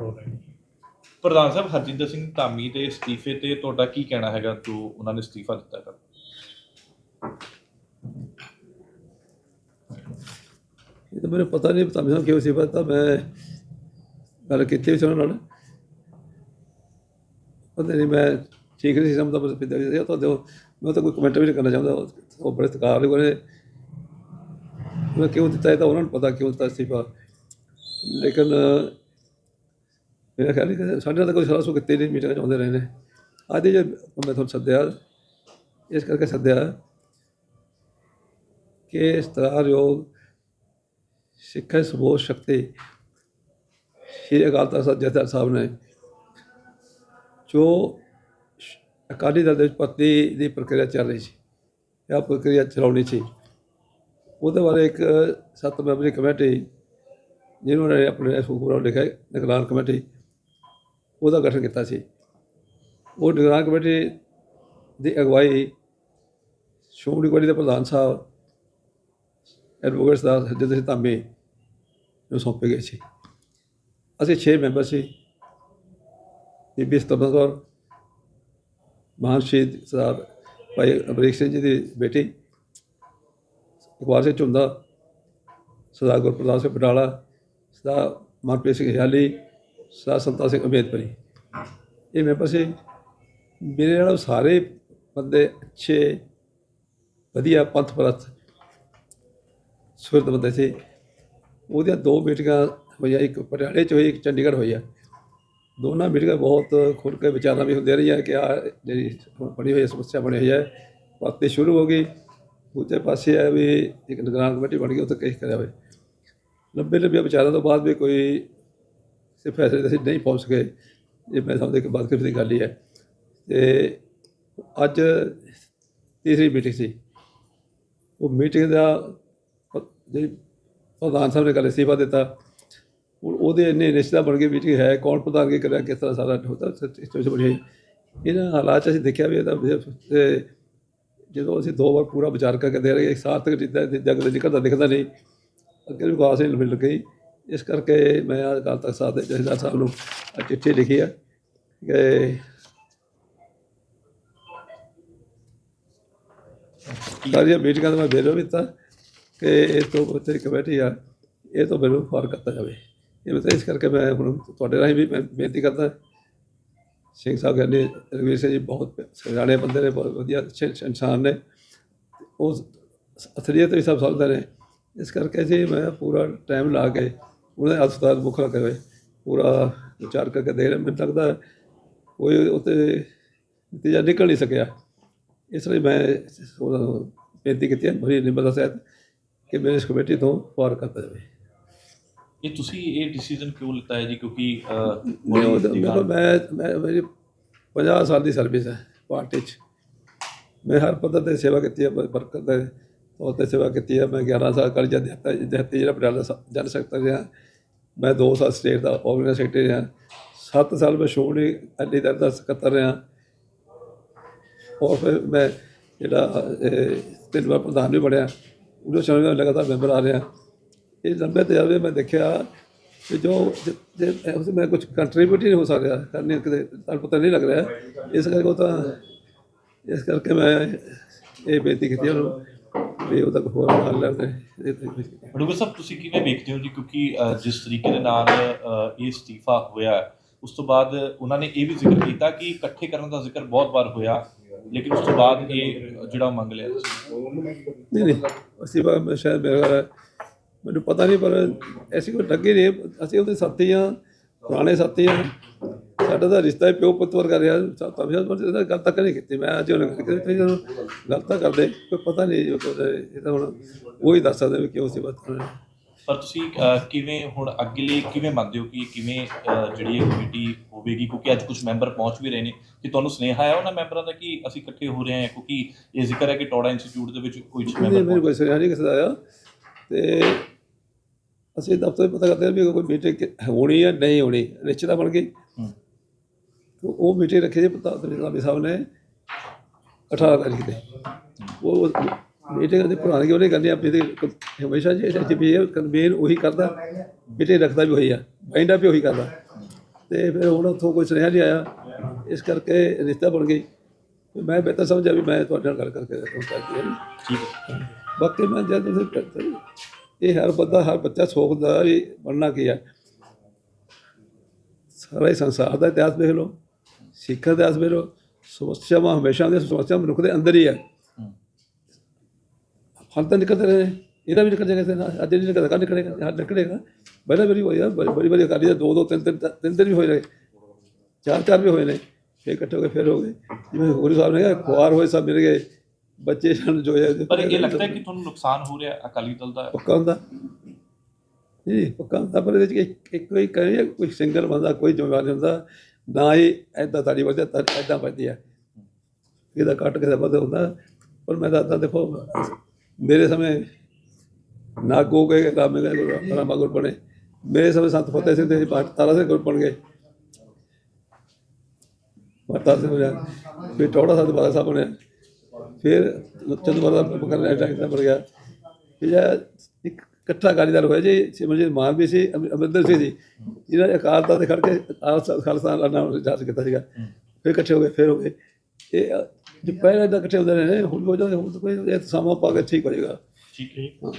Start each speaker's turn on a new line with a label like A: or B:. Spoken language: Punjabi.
A: ਹੋ ਰਹੇ
B: ਪ੍ਰਧਾਨ ਸਾਹਿਬ, ਹਰਜਿੰਦਰ ਸਿੰਘ ਧਾਮੀ ਦੇ ਅਸਤੀਫੇ ਤੇ ਤੁਹਾਡਾ ਕੀ ਕਹਿਣਾ ਹੈਗਾ? ਜੋ ਉਹਨਾਂ ਨੇ ਅਸਤੀਫਾ ਦਿੱਤਾ ਹੈਗਾ।
C: ਇਹ ਤਾਂ ਮੈਨੂੰ ਪਤਾ ਨਹੀਂ, ਧਾਮੀ ਮੈਨੂੰ ਕਿਉਂ ਸੀ ਪਤਾ ਮੈਂ ਗੱਲ ਕੀਤੀ ਸੀ ਉਹਨਾਂ ਨਾਲ। ਪਤਾ ਨਹੀਂ, ਮੈਂ ਠੀਕ ਨਹੀਂ ਸੀ ਸਮਝਦਾ ਬਸ ਪਿੱਛੇ ਸੀ। ਤਾਂ ਦਿਓ ਮੈਂ ਤਾਂ ਕੋਈ ਕਮੈਂਟ ਵੀ ਨਹੀਂ ਕਰਨਾ ਚਾਹੁੰਦਾ। ਉਹ- ਬੜੇ ਸਤਿਕਾਰ ਵਾਲੇ ਮੈਂ ਕਿਉਂ ਦਿੱਤਾ ਇਹ ਤਾਂ ਉਹਨਾਂ ਨੂੰ ਪਤਾ, ਕਿਉਂ ਦਿੱਤਾ ਅਸਤੀਫਾ? ਲੇਕਿਨ ਮੇਰਾ ਖਿਆਲ ਹੈ ਸਾਡੇ ਨਾਲ ਤਾਂ ਕੋਈ ਸਲਾਹ ਸੋ ਨਹੀਂ, ਮੀਟਿੰਗ ਚਾਹੁੰਦੇ ਰਹੇ ਨੇ। ਅੱਜ ਜੇ ਮੈਂ ਤੁਹਾਨੂੰ ਸੱਦਿਆ, ਇਸ ਕਰਕੇ ਸੱਦਿਆ ਕਿ ਸਤਿਕਾਰਯੋਗ ਸਿੱਖਿਆ ਸਬੋਧ ਸ਼ਕਤੀ। ਸ਼੍ਰੀ ਅਕਾਲ ਤਖਤ ਸਾਹਿਬ, ਜਥੇਦਾਰ ਸਾਹਿਬ ਨੇ ਜੋ ਅਕਾਲੀ ਦਲ ਦੇ ਵਿੱਚ ਭਰਤੀ ਦੀ ਪ੍ਰਕਿਰਿਆ ਚੱਲ ਰਹੀ ਸੀ ਇਹ ਪ੍ਰਕਿਰਿਆ ਚਲਾਉਣੀ ਸੀ, ਉਹਦੇ ਬਾਰੇ ਇੱਕ ਸੱਤ ਮੈਂਬਰੀ ਕਮੇਟੀ, ਜਿਹਨੂੰ ਨੇ ਆਪਣੇ ਸੁਖਪੁਰਾ ਲਿਖਿਆ, ਨਿਗਰਾਨ ਕਮੇਟੀ ਉਹਦਾ ਗਠਨ ਕੀਤਾ ਸੀ। ਉਹ ਨਿਗਰਾਨ ਕਮੇਟੀ ਦੀ ਅਗਵਾਈ ਸ਼੍ਰੋਮਣੀ ਕਮੇਟੀ ਦੇ ਪ੍ਰਧਾਨ ਸਾਹਿਬ ਐਡਵੋਕੇਟ ਸਰਦਾਰ ਹਰਜਿੰਦਰ ਸਿੰਘ ਧਾਮੀ ਨੂੰ ਸੌਂਪੇ ਗਏ ਸੀ। ਅਸੀਂ 6 ਮੈਂਬਰ ਸੀ। ਬੀਬੀ ਸਤਵੰਤ ਕੌਰ, ਮਹਾਨ ਸ਼ਹੀਦ ਸਰਦਾਰ ਭਾਈ ਅਮਰੀਕ ਸਿੰਘ ਜੀ ਦੀ ਬੇਟੀ ਇਕਬਾਲ ਸਿੰਘ ਝੁੰਦਾ, ਸਰਦਾਰ ਗੁਰਪ੍ਰਤਾਪ ਸਿੰਘ ਬਟਾਲਾ ਸਰਦਾਰ ਮਨਪ੍ਰੀਤ ਸਿੰਘ ਹਿਆਲੀ ਸਰਦਾਰ ਸੰਤਾ ਸਿੰਘ ਅੰਬੇਦਪੁਰੀ ਇਹ ਮੈਂਬਰ ਸੀ ਮੇਰੇ ਨਾਲ ਸਾਰੇ ਬੰਦੇ ਅੱਛੇ, ਵਧੀਆ ਪੰਥ ਪ੍ਰਸਤ ਸੁਰਤ ਬੰਦੇ ਸੀ। ਉਹਦੀਆਂ ਦੋ ਮੀਟਿੰਗਾਂ ਹੋਈਆਂ, ਇੱਕ ਪਟਿਆਲੇ ਚ ਹੋਈ, ਇੱਕ ਚੰਡੀਗੜ੍ਹ ਹੋਈ ਆ। ਦੋਨਾਂ ਮੀਟਿੰਗਾਂ ਬਹੁਤ ਖੁੱਲ੍ਹ ਕੇ ਵਿਚਾਰਾਂ ਵੀ ਹੁੰਦੀਆਂ ਰਹੀਆਂ ਕਿ ਆ ਜਿਹੜੀ ਬਣੀ ਹੋਈ ਸਮੱਸਿਆ ਬਣੀ ਹੋਈ ਹੈ ਪਾਤੇ ਸ਼ੁਰੂ ਹੋ ਗਈ। ਦੂਜੇ ਪਾਸੇ ਆ ਵੀ ਇੱਕ ਨਿਗਰਾਨ ਕਮੇਟੀ ਬਣ ਗਈ ਉਹ ਤਾਂ ਕੇਸ ਕਰਿਆ ਹੋਵੇ। ਲੰਬੇ ਲੰਬੇ ਵਿਚਾਰਾਂ ਤੋਂ ਬਾਅਦ ਵੀ ਕੋਈ ਸੇ ਫੈਸਲੇ ਤੇ ਅਸੀਂ ਨਹੀਂ ਪਹੁੰਚ ਸਕੇ। ਇਹ ਮੈਂ ਸਮਝਦਾ ਕਿ ਬਾਤ ਦੀ ਗੱਲ ਹੀ ਹੈ। ਤੇ ਅੱਜ ਤੀਸਰੀ ਮੀਟਿੰਗ ਸੀ। ਉਹ ਮੀਟਿੰਗ ਦਾ ਜਿਹੜੀ ਪ੍ਰਧਾਨ ਸਾਹਿਬ ਨੇ ਗੱਲ ਅਸਤੀਫਾ ਦਿੱਤਾ। ਹੁਣ ਉਹਦੇ ਇੰਨੇ ਰਿਸ਼ਤਾ ਬਣ ਗਏ ਮੀਟਿੰਗ ਹੈ, ਕੌਣ ਪ੍ਰਧਾਨਗੀ ਕਰਿਆ, ਕਿਸ ਤਰ੍ਹਾਂ ਸਾਰਾ ਹੁੰਦਾ ਸਿਚੁਏਸ਼ਨ ਬਣੀ ਇਹਨਾਂ ਹਾਲਾਤ 'ਚ ਅਸੀਂ ਦੇਖਿਆ ਵੀ ਇਹਦਾ ਜਦੋਂ ਅਸੀਂ ਦੋ ਵਾਰ ਪੂਰਾ ਵਿਚਾਰ ਕਰਕੇ ਦੇ ਰਹੇ ਇੱਕ ਸਾਰਥਕ ਜਿੱਦਾਂ ਜਗ ਦੇ ਨਿਕਲਦਾ ਦਿਖਦਾ ਨਹੀਂ, ਅੱਗੇ ਵਿਕਾਸ ਨਹੀਂ ਮਿਲ ਗਈ। ਇਸ ਕਰਕੇ ਮੈਂ ਅੱਜ ਕੱਲ੍ਹ ਤੱਕ ਸਾਹਿਬ ਦੇ ਜਥੇਦਾਰ ਸਾਹਿਬ ਨੂੰ ਚਿੱਠੀ ਲਿਖੀ ਹੈ ਕਿ ਸਾਰੀਆਂ ਮੀਟਿੰਗਾਂ ਦਾ ਮੈਂ ਬੇਲੋ ਦਿੱਤਾ ਕਿ ਇਹ ਤੋਂ ਉੱਤੇ ਕਮੇਟੀ ਆ, ਇਹ ਤੋਂ ਮੈਨੂੰ ਫਾਰ ਕਰਤਾ ਜਾਵੇ। ਇਹ ਮੈਂ ਤਾਂ ਇਸ ਕਰਕੇ ਮੈਂ ਹੁਣ ਤੁਹਾਡੇ ਰਾਹੀਂ ਵੀ ਮੈਂ ਬੇਨਤੀ ਕਰਦਾ, ਸਿੰਘ ਸਾਹਿਬ ਕਹਿੰਦੇ ਰਵੀਰ ਸਿੰਘ ਜੀ ਬਹੁਤ ਸਿਆਣੇ ਬੰਦੇ ਨੇ, ਬਹੁਤ ਵਧੀਆ ਅੱਛੇ ਇਨਸਾਨ ਨੇ, ਉਹ ਅਸਲੀਅਤ ਵੀ ਸਭ ਸਮਝਦੇ ਨੇ। ਇਸ ਕਰਕੇ ਜੀ ਮੈਂ ਪੂਰਾ ਟਾਈਮ ਲਾ ਕੇ ਉਹਨਾਂ ਦੇ ਹਸਪਤਾਲ ਮੁੱਖ ਰੱਖੇ ਹੋਏ ਪੂਰਾ ਵਿਚਾਰ ਕਰਕੇ ਦੇ ਰਿਹਾ ਮੈਨੂੰ ਲੱਗਦਾ ਕੋਈ ਉਤੇ ਨਤੀਜਾ ਨਿਕਲ ਨਹੀਂ ਸਕਿਆ। ਇਸ ਲਈ ਮੈਂ ਬੇਨਤੀ ਕੀਤੀ ਹੈ ਬੜੀ ਨਿਮਰਤਾ ਸਹਿਤ ਕਿ ਮੇਰੇ ਇਸ ਕਮੇਟੀ ਤੋਂ ਪਾਰ ਕਰਤਾ ਜਾਵੇ।
B: ਇਹ ਤੁਸੀਂ ਇਹ ਡਿਸੀਜਨ ਕਿਉਂ ਲਿੱਤਾ ਹੈ ਜੀ? ਕਿਉਂਕਿ
C: ਮੈਂ ਮੇਰੀ 50 ਸਾਲ ਦੀ ਸਰਵਿਸ ਹੈ ਪਾਰਟੀ 'ਚ। ਮੈਂ ਹਰ ਪੱਧਰ ਤੇ ਸੇਵਾ ਕੀਤੀ ਹੈ ਬਰਕਤ ਦੇ ਤੌਰ ਤੇ ਸੇਵਾ ਕੀਤੀ ਹੈ ਮੈਂ 11 ਸਾਲ ਕਾਲਜ ਅਧਿਆਪਕ ਅਧਿਆਪਕ ਜਿਹੜਾ ਪਟਿਆਲਾ ਸ- ਜਨ ਸਕੱਤਰ ਰਿਹਾ। ਮੈਂ 2 ਸਾਲ ਸਟੇਟ ਦਾ ਆਰਗੇਨਾਈਜ਼ ਸੈਕਟਰੀ ਰਿਹਾ। 7 ਸਾਲ ਮੈਂ ਸ਼ੋਮਣੀ ਅਕਾਲੀ ਦਲ ਦਾ ਸਕੱਤਰ ਰਿਹਾ। ਔਰ ਫਿਰ ਮੈਂ ਜਿਹੜਾ ਤਿੰਨ ਵਾਰ ਪ੍ਰਧਾਨ ਵੀ ਬਣਿਆ। ਉਹਦੇ ਸਮੇਂ ਮੈਂ ਲਗਾਤਾਰ ਮੈਂਬਰ ਆ ਰਿਹਾ। ਇਹ ਲੰਬੇ ਤਜਰਬੇ ਮੈਂ ਦੇਖਿਆ ਕਿ ਜੋ ਉਸ ਮੈਂ ਕੁਝ ਕੰਟਰੀਬਿਊਟ ਹੀ ਨਹੀਂ ਹੋ ਸਕਿਆ, ਕਰਨੇ ਕਿਤੇ ਤੁਹਾਨੂੰ ਪਤਾ ਨਹੀਂ ਲੱਗ ਰਿਹਾ। ਇਸ ਕਰਕੇ ਉਹ ਤਾਂ, ਇਸ ਕਰਕੇ ਮੈਂ ਇਹ ਬੇਨਤੀ ਕੀਤੀ ਉਹਨੂੰ। ਵੀ ਉਹਦਾ ਕੋਈ ਹੋਰ ਹੱਲ ਲੈਂਦੇ
B: ਬੜੂਗਾ ਸਾਹਿਬ ਤੁਸੀਂ ਕਿਵੇਂ ਵੇਖਦੇ ਹੋ ਜੀ? ਕਿਉਂਕਿ ਅਹ, ਜਿਸ ਤਰੀਕੇ ਦੇ ਨਾਲ ਅਹ, ਇਹ ਅਸਤੀਫਾ ਹੋਇਆ ਉਸ ਤੋਂ ਬਾਅਦ ਉਹਨਾਂ ਨੇ ਇਹ ਵੀ ਜ਼ਿਕਰ ਕੀਤਾ ਕਿ ਇਕੱਠੇ ਕਰਨ ਦਾ ਜ਼ਿਕਰ ਬਹੁਤ ਵਾਰ ਹੋਇਆ ਲੇਕਿਨ ਉਸ ਤੋਂ ਬਾਅਦ ਇਹ ਜਿਹੜਾ ਮੰਗ ਲਿਆ ਤੁਸੀਂ।
C: ਨਹੀਂ ਨਹੀਂ ਅਸੀਂ ਬਾ ਮੈਂ ਸ਼ਾਇਦ ਮੇਰਾ ਮੈਨੂੰ ਪਤਾ ਨਹੀਂ ਪਰ ਐਸੀ ਕੋਈ ਲੱਗੀ ਨਹੀਂ ਅਸੀਂ ਉਹਦੇ ਸਾਥੀ ਹਾਂ ਪੁਰਾਣੇ ਸਾਥੀ ਹਾਂ। ਸਾਡਾ ਤਾਂ ਰਿਸ਼ਤਾ ਹੀ ਪਿਓ ਪੁੱਤ ਵਰਗਾ ਰਿਹਾ। ਤਾਂ ਵੀ ਉਹਦਾ ਗੱਲ ਤੱਕ ਨਹੀਂ ਕੀਤੀ। ਮੈਂ ਅੱਜ ਉਹਨੇ ਕੀਤੀ ਜਦੋਂ ਗੱਲ ਤਾਂ ਕਰਦੇ ਕੋਈ ਪਤਾ ਨਹੀਂ ਤਾਂ- ਇਹ ਤਾਂ ਹੁਣ ਉਹ ਹੀ ਦੱਸ ਸਕਦੇ ਵੀ ਕਿਉਂ ਸੀ
B: ਪਰ ਤੁਸੀਂ ਕਿਵੇਂ ਹੁਣ ਅੱਗੇ ਲਈ ਕਿਵੇਂ ਮੰਨਦੇ ਹੋ ਕਿ ਕਿਵੇਂ ਜਿਹੜੀ ਇਹ ਕਮੇਟੀ ਹੋਵੇਗੀ? ਕਿਉਂਕਿ ਅੱਜ ਕੁਝ ਮੈਂਬਰ ਪਹੁੰਚ ਵੀ ਰਹੇ ਨੇ। ਕਿ ਤੁਹਾਨੂੰ ਸੁਨੇਹਾ ਆਇਆ ਉਹਨਾਂ ਮੈਂਬਰਾਂ ਦਾ ਕਿ ਅਸੀਂ ਇਕੱਠੇ ਹੋ ਰਹੇ ਹਾਂ? ਕਿਉਂਕਿ ਇਹ ਜ਼ਿਕਰ ਹੈ ਕਿ ਟੋੜਾ ਇੰਸਟੀਚਿਊਟ ਦੇ ਵਿੱਚ
C: ਨਹੀਂ
B: ਮੈਂਬਰ
C: ਮੈਨੂੰ ਕੋਈ ਸੁਨੇਹਾ ਨਹੀਂ ਕਿਸੇ ਦਾ ਆਇਆ। ਤੇ ਅਸੀਂ ਦਫ਼ਤਰ ਪਤਾ ਕਰਦੇ ਹਾਂ ਵੀ ਕੋਈ ਮੀਟਿੰਗ ਹੋਣੀ ਹੈ ਨਹੀਂ ਹੋਣੀ ਰਿਸ਼ਤਾ ਬਣ ਗਈ। ਉਹ ਮੀਟਿੰਗ ਰੱਖੀ ਜੀ ਪ੍ਰਤਾਪ ਸਿੰਘ ਸਾਹਿਬ ਨੇ 18 ਤਾਰੀਖ ਤੇ ਉਹ ਮੀਟਿੰਗ ਦੀ ਪ੍ਰਧਾਨਗੀ ਉਹਨੇ ਕਰਨੀ ਆਪਣੀ ਤੇ ਹਮੇਸ਼ਾ ਜੀ ਐਸਐਚਪੀ ਕਨਵੀਨ ਉਹੀ ਕਰਦਾ ਮੀਟਿੰਗ ਰੱਖਦਾ ਵੀ ਉਹੀ ਆ ਬਾਈਂਡਾ ਵੀ ਉਹੀ ਕਰਦਾ। ਤੇ ਫਿਰ ਹੁਣ ਉੱਥੋਂ ਕੋਈ ਸੁਨੇਹਾ ਨਹੀਂ ਆਇਆ ਇਸ ਕਰਕੇ ਰਿਸ਼ਤਾ ਬਣ ਗਈ। ਮੈਂ ਬਿਹਤਰ ਸਮਝਿਆ ਵੀ ਮੈਂ ਤੁਹਾਡੇ ਨਾਲ ਗੱਲ ਕਰਕੇ ਕਰਦੀ
B: ਠੀਕ ਹੈ।
C: ਬਾਕੀ ਮੈਂ ਜਦ ਤੁਸੀਂ ਕਰਦੇ ਇਹ ਹਰ ਬੰਦਾ ਹਰ ਬੱਚਾ ਸੋਚਦਾ ਵੀ ਬਣਨਾ ਕੀ ਹੈ ਸਾਰਾ ਹੀ ਸੰਸਾਰ ਦਾ ਇਤਿਹਾਸ ਦੇਖ ਲਓ। ਸਿੱਖਾਂ ਦਾ ਦੇਖ ਲਓ ਸਮੱਸਿਆਵਾਂ ਹਮੇਸ਼ਾ ਦੇ ਸਮੱਸਿਆ ਮਨੁੱਖ ਦੇ ਅੰਦਰ ਹੀ ਹੈ
B: ਹੂੰ।
C: ਫਲ ਤਾਂ ਨਿਕਲਦੇ ਰਹੇ। ਇਹਦਾ ਵੀ ਨਿਕਲ ਜਾਏਗਾ ਅੱਜ ਨਹੀਂ ਨਿਕਲਦਾ ਕੱਲ੍ਹ ਨਿਕਲੇਗਾ ਹਾਂ ਨਿਕਲੇਗਾ ਪਹਿਲਾਂ ਵਾਰੀ ਹੋਇਆ ਬੜੀ ਬੜੀ ਬੜੀ ਅਕਾਲੀ ਦਾ ਦੋ ਦੋ ਤਿੰਨ ਤਿੰਨ ਤਿੰਨ ਦਿਨ ਵੀ ਹੋਏ ਨੇ ਚਾਰ ਚਾਰ ਵੀ ਹੋਏ ਨੇ ਫਿਰ ਇਕੱਠੇ ਹੋ ਗਏ ਫਿਰ ਹੋ ਗਏ ਜਿਵੇਂ ਗੁਰੂ ਸਾਹਿਬ ਨੇ ਕਿਹਾ ਖੁਆਰ ਹੋਏ ਸਭ ਮਿਲ ਗਏ ਬੱਚੇ ਸਨ ਜੋ ਹੈ
B: ਪਰ ਇਹ ਲੱਗਦਾ ਕਿ ਤੁਹਾਨੂੰ ਨੁਕਸਾਨ ਹੋ ਰਿਹਾ ਅਕਾਲੀ ਦਲ ਦਾ
C: ਪੱਕਾ ਹੁੰਦਾ ਜੀ ਪੱਕਾ ਹੁੰਦਾ ਪਰ ਇਹਦੇ ਵਿੱਚ ਇੱਕ ਕੋਈ ਕਹੇ ਕੋਈ ਸਿੰਗਲ ਬੰਦਾ ਕੋਈ ਜ਼ਿੰਮੇਵਾਰ ਹੁੰਦਾ ਨਾ ਹੀ ਐਦਾਂ ਤਾੜੀ ਵੱਜਦਾ ਤਾਂ ਐਦਾਂ ਵੱਜਦੀ ਹੈ ਇਹਦਾ ਕੱਟ ਕੇ ਦਾ ਵੱਧ ਹੁੰਦਾ, ਪਰ ਮੈਂ ਦੱਸਦਾ, ਦੇਖੋ, ਮੇਰੇ ਸਮੇਂ ਨਾਗੋ ਕੇ ਕੰਮ ਗਏ ਗੁਰੂ ਗੁਰ ਬਣੇ। ਮੇਰੇ ਸਮੇਂ ਸੰਤ ਫਤਿਹ ਸਿੰਘ ਦੇ ਬਾਤ ਤਾਰਾ ਸਿੰਘ ਗੁਰ ਬਣ ਗਏ। ਮਾਤਾ ਸਿੰਘ ਹੋਇਆ ਫਿਰ ਟੋੜਾ ਸਾਹਿਬ ਬਾਬਾ ਸਾਹਿਬ ਬਣਿਆ। ਫਿਰ ਚੰਦੂ ਬਾਬਾ ਬਕਰ ਐਟੈਕ ਦਾ ਬਣ ਗਿਆ। ਫਿਰ ਇਹ ਇਕੱਠਾ ਅਕਾਲੀ ਹੋਇਆ ਜੀ ਸਿਮਰਜੀਤ ਮਾਨ ਵੀ ਸੀ ਅਮ- ਅਮਰਿੰਦਰ ਸਿੰਘ ਜੀ। ਜਿਹਨਾਂ ਨੇ ਅਕਾਲ ਦਲ ਦੇ ਖੜ ਕੇ ਖਾਲਸਾ ਦਾ ਨਾਮ ਜਾਰੀ ਕੀਤਾ ਸੀਗਾ। ਫਿਰ ਇਕੱਠੇ ਹੋ ਗਏ ਫਿਰ ਹੋ ਗਏ। ਇਹ ਜੇ ਪਹਿਲਾਂ ਇਦਾਂ ਇਕੱਠੇ ਹੁੰਦੇ ਰਹੇ ਨੇ ਹੁਣ ਹੋ ਜਾਂਦੇ ਹੁਣ ਤਾਂ ਕੋਈ ਸਮਾਂ ਪਾ ਕੇ ਠੀਕ ਹੋ ਜਾਏਗਾ।
B: ਠੀਕ
C: ਹਾਂ।